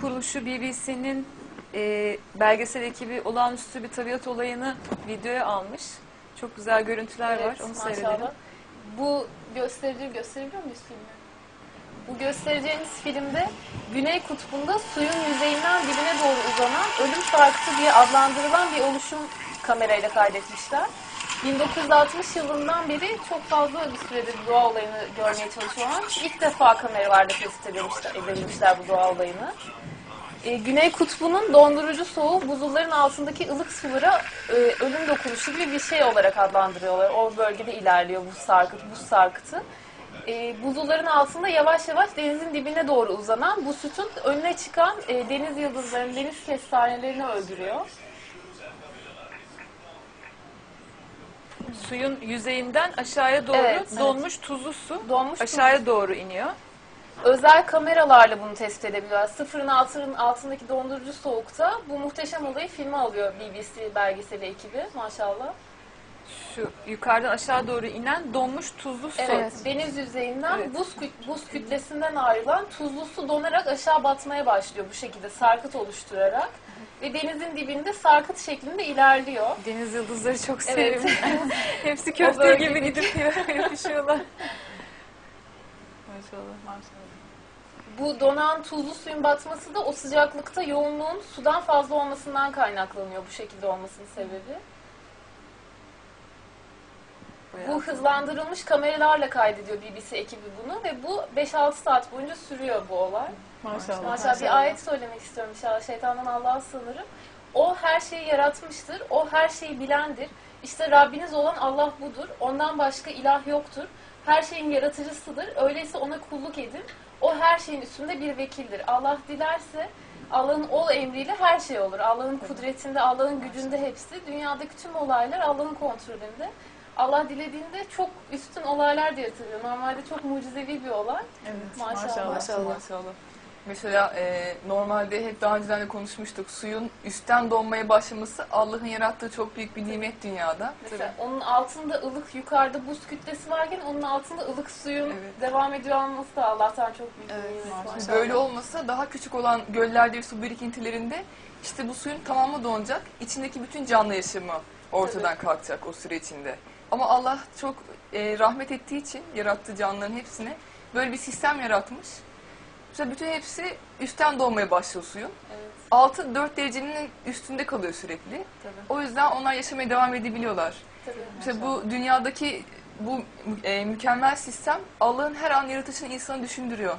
kuruluşu BBC'nin e, belgesel ekibi olağanüstü bir tabiat olayını videoya almış. Çok güzel görüntüler Evet, var. Onu maşallah. seyredelim. Bu gösterici gösterebiliyor muyuz filmi? Bu göstereceğimiz filmde Güney Kutbu'nda suyun yüzeyinden dibine doğru uzanan ölüm sarkıtı diye adlandırılan bir oluşum kamerayla kaydetmişler. 1960 yılından beri çok fazla bir süredir doğa olayını görmeye çalışıyorlar. İlk defa kameralarda tespit edilmişler, edilmişler bu doğa olayını. E, Güney Kutbu'nun dondurucu soğuğu buzulların altındaki ılık sulara e, ölüm dokunuşu gibi bir şey olarak adlandırıyorlar. O bölgede ilerliyor bu sarkıt, buz sarkıtı. E, buzulların altında yavaş yavaş denizin dibine doğru uzanan bu sütun önüne çıkan e, deniz yıldızlarını, deniz kestanelerini öldürüyor. Suyun yüzeyinden aşağıya doğru Evet, evet. donmuş tuzlu su Donmuş aşağıya doğru iniyor. Özel kameralarla bunu tespit edebiliyorlar. Sıfırın altının altındaki dondurucu soğukta bu muhteşem olayı filme alıyor BBC belgeseli ekibi maşallah. Şu yukarıdan aşağı doğru inen donmuş tuzlu su. Evet, deniz yüzeyinden Evet. buz, küt- buz kütlesinden ayrılan tuzlu su donarak aşağı batmaya başlıyor bu şekilde sarkıt oluşturarak. Ve denizin dibinde sarkıt şeklinde ilerliyor. Deniz yıldızları çok Evet. sevimli. Hepsi köfte gibi gidip yapışıyorlar. Maşallah. Bu donan tuzlu suyun batması da o sıcaklıkta yoğunluğun sudan fazla olmasından kaynaklanıyor bu şekilde olmasının sebebi. Bu hızlandırılmış kameralarla kaydediyor BBC ekibi bunu ve bu 5-6 saat boyunca sürüyor bu olay. Maşallah. Maşallah bir ayet söylemek istiyorum inşallah şeytandan Allah'a sığınırım. O her şeyi yaratmıştır, o her şeyi bilendir. İşte Rabbiniz olan Allah budur, ondan başka ilah yoktur. Her şeyin yaratıcısıdır, öyleyse ona kulluk edin. O her şeyin üstünde bir vekildir. Allah dilerse Allah'ın ol emriyle her şey olur. Allah'ın kudretinde, Allah'ın gücünde hepsi. Dünyadaki tüm olaylar Allah'ın kontrolünde. Allah dilediğinde çok üstün olaylar diye hatırlıyor. Normalde çok mucizevi bir olay. Evet. Maşallah. Maşallah. Maşallah. Mesela e, normalde hep daha önceden de konuşmuştuk. Suyun üstten donmaya başlaması Allah'ın yarattığı çok büyük bir nimet dünyada. Mesela onun altında ılık yukarıda buz kütlesi varken onun altında ılık suyun Evet. devam ediyor olması da Allah'tan çok büyük bir Evet, nimet. maşallah. maşallah. Böyle olmasa daha küçük olan göllerde su birikintilerinde işte bu suyun tamamı donacak. içindeki bütün canlı yaşamı ortadan kalkacak o süre içinde. Ama Allah çok e, rahmet ettiği için yarattığı canlıların hepsine böyle bir sistem yaratmış. Mesela bütün hepsi üstten donmaya başlıyor suyun. Evet, Altı 4 derecenin üstünde kalıyor sürekli. Tabii. O yüzden onlar yaşamaya devam edebiliyorlar. tabii. İşte bu dünyadaki bu e, mükemmel sistem Allah'ın her an yaratışını insana düşündürüyor.